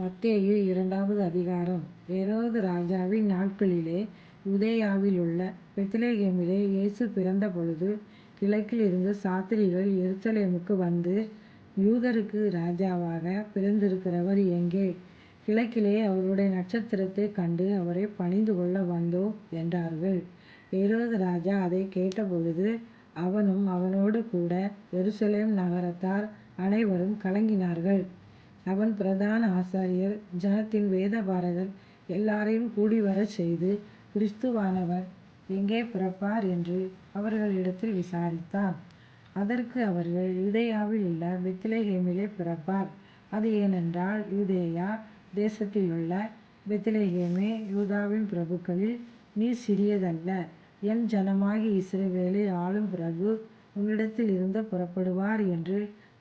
மத்தேயு இரண்டாவது அதிகாரம் ஏரோது ராஜாவின் நாட்களிலே யூதேயாவிலுள்ள பெத்லகேமிலே இயேசு பிறந்த பொழுது கிழக்கிலிருந்து சாஸ்திரிகள் எருசலேமுக்கு வந்து யூதருக்கு ராஜாவாகப் பிறந்திருக்கிறவர் எங்கே? கிழக்கிலே அவருடைய நட்சத்திரத்தைக் கண்டு அவரைப் பணிந்துகொள்ள வந்தோம் என்றார்கள். ஏரோது ராஜா அதைக் கேட்டபொழுது அவனும் அவனோடு கூட எருசலேம் நகரத்தார் அனைவரும் கலங்கினார்கள். அவன் பிரதான ஆசாரியர் ஜனத்தின் வேதபாரகர் எல்லாரையும் கூடிவரச் செய்து கிறிஸ்துவானவர் எங்கே பிறப்பார் என்று அவர்களிடத்தில் விசாரித்தான். அதற்கு அவர்கள் யூதேயாவிலுள்ள பெத்லகேமிலே பிறப்பார். அது ஏனென்றால் யூதேயா தேசத்திலுள்ள பெத்லகேமே யூதாவின் பிரபுக்களில் நீ சிறியதல்ல என் ஜனமாகிய இஸ்ரவேலை ஆளும் பிரபு உன்னிடத்திலிருந்து புறப்படுவார் என்று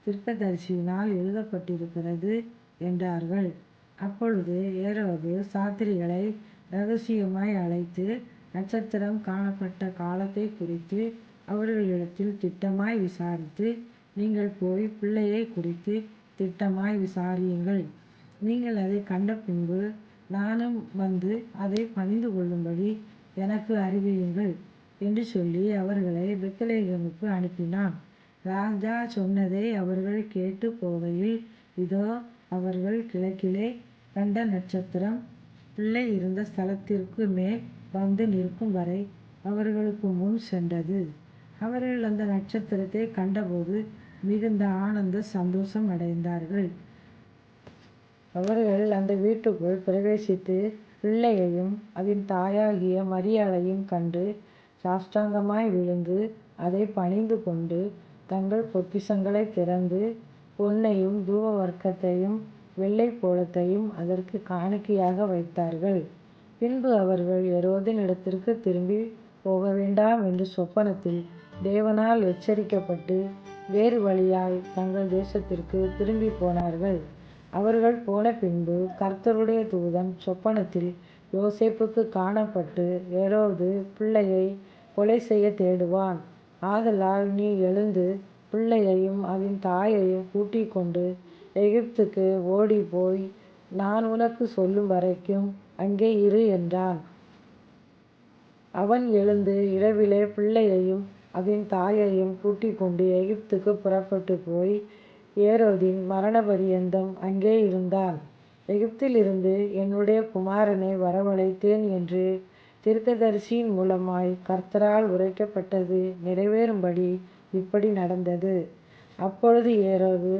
தீர்க்கதரிசியினால் எழுதப்பட்டிருக்கிறது என்றார்கள். அப்பொழுது ஏரோது சாஸ்திரிகளை இரகசியமாய் அழைத்து நட்சத்திரம் காணப்பட்ட காலத்தைக் குறித்து அவர்களிடத்தில் திட்டமாய் விசாரித்து நீங்கள் போய் பிள்ளையைக் குறித்துத் திட்டமாய் விசாரியுங்கள். நீங்கள் அதைக் கண்டபின்பு நானும் வந்து அதைப் பணிந்துகொள்ளும்படி எனக்கு அறிவியுங்கள் என்று சொல்லி அவர்களை பெத்லகேமுக்கு அனுப்பினான். ராஜா சொன்னதை அவர்கள் கேட்டுப் போகையில் இதோ அவர்கள் கிழக்கிலே கண்ட நட்சத்திரம் பிள்ளை இருந்த ஸ்தலத்திற்கு மேல் வந்து நிற்கும்வரை அவர்களுக்கு முன் சென்றது. அவர்கள் அந்த நட்சத்திரத்தைக் கண்டபோது மிகுந்த ஆனந்த சந்தோஷம் அடைந்தார்கள். அவர்கள் அந்த வீட்டுக்குள் பிரவேசித்துப் பிள்ளையையும் அதன் தாயாகிய மரியாளையும் கண்டு சாஷ்டாங்கமாய் விழுந்து அதைப் பணிந்துகொண்டு தங்கள் பொக்கிஷங்களைத் திறந்து பொன்னையும் தூபவர்க்கத்தையும் வெள்ளைப்போளத்தையும் அதற்குக் காணிக்கையாக வைத்தார்கள். பின்பு அவர்கள் ஏரோதினிடத்திற்குத் திரும்பிப் போகவேண்டாம் என்று சொப்பனத்தில் தேவனால் எச்சரிக்கப்பட்டு வேறு வழியாய்த் தங்கள் தேசத்திற்குத் திரும்பிப்போனார்கள். அவர்கள் போனபின்பு கர்த்தருடைய தூதன் சொப்பனத்தில் யோசேப்புக்குக் காணப்பட்டு ஏரோது பிள்ளையைக் கொலைசெய்யத் தேடுவான். ஆதலால் நீ எழுந்து பிள்ளையையும் அதன் தாயையும் கூட்டிக்கொண்டு எகிப்துக்கு ஓடிப்போய் நான் உனக்குச் சொல்லும்வரைக்கும் அங்கே இரு என்றான். அவன் எழுந்து இரவிலே பிள்ளையையும் அதன் தாயையும் கூட்டிக்கொண்டு எகிப்துக்குப் புறப்பட்டுப்போய் ஏரோதின் மரணபரியந்தம் அங்கே இருந்தான். எகிப்திலிருந்து என்னுடைய குமாரனை வரவழைத்தேன் என்று தீர்க்கதரிசியின் மூலமாய்க் கர்த்தரால் உரைக்கப்பட்டது நிறைவேறும்படி இப்படி நடந்தது. அப்பொழுது ஏரோது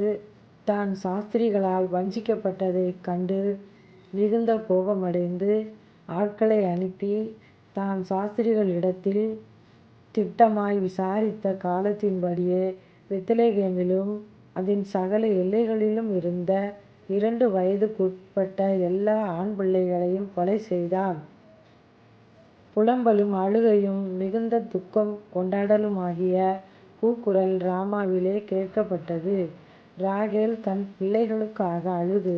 தான் சாஸ்திரிகளால் வஞ்சிக்கப்பட்டதைக் கண்டு மிகுந்த கோபமடைந்து ஆட்களை அனுப்பி தான் சாஸ்திரிகளிடத்தில் திட்டமாய் விசாரித்த காலத்தின்படியே பெத்லகேமிலும் அதன் சகல எல்லைகளிலும் இருந்த இரண்டு வயதுக்குட்பட்ட எல்லா ஆண் பிள்ளைகளையும் கொலை செய்தான் புலம்பலும் அழுகையும் மிகுந்த துக்கம் கொண்டாடலுமாகிய கூக்குரல் ராமாவிலே கேட்கப்பட்டது. ராகேல் தன் பிள்ளைகளுக்காக அழுது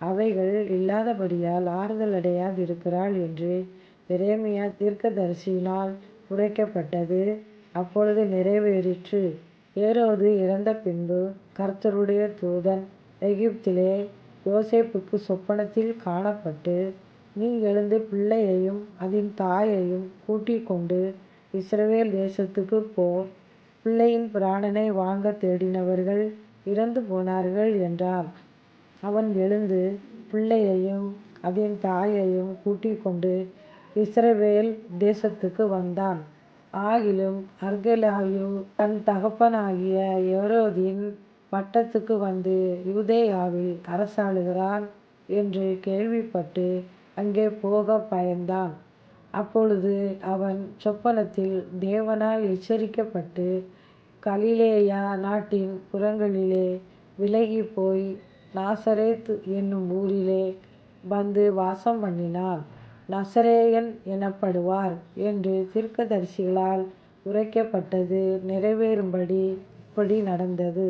அவைகள் இல்லாதபடியால் ஆறுதலடையாதிருக்கிறாள் என்று எரேமியா தீர்க்கதரிசியினால் உரைக்கப்பட்டது அப்பொழுது நிறைவேறிற்று. ஏரோது இறந்தபின்பு கர்த்தருடைய தூதன் எகிப்திலே யோசேப்புக்குச் சொப்பனத்தில் காணப்பட்டு நீ எழுந்து பிள்ளையையும் அதின் தாயையும் கூட்டிக்கொண்டு இஸ்ரவேல் தேசத்துக்குப் போ. பிள்ளையின் பிராணனை வாங்கத் தேடினவர்கள் இறந்து போனார்கள் என்றார். அவன் எழுந்து பிள்ளையையும் அதன் தாயையும் கூட்டிக்கொண்டு இஸ்ரவேல் தேசத்துக்கு வந்தான். ஆகிலும் அர்கெலாயு தன் தகப்பனாகிய ஏரோதின் பட்டத்துக்கு வந்து யூதேயாவில் அரசாளுகிறான் என்று கேள்விப்பட்டு அங்கே போகப் பயந்தான். அப்பொழுது அவன் சொப்பனத்தில் தேவனால் எச்சரிக்கப்பட்டு கலிலேயா நாட்டின் புறங்களிலே விலகிப்போய் நாசரேத் என்னும் ஊரிலே வந்து வாசம் பண்ணினான். நசரேயன் எனப்படுவார் என்று தீர்க்கதரிசிகளால் உரைக்கப்பட்டது நிறைவேறும்படி இப்படி நடந்தது.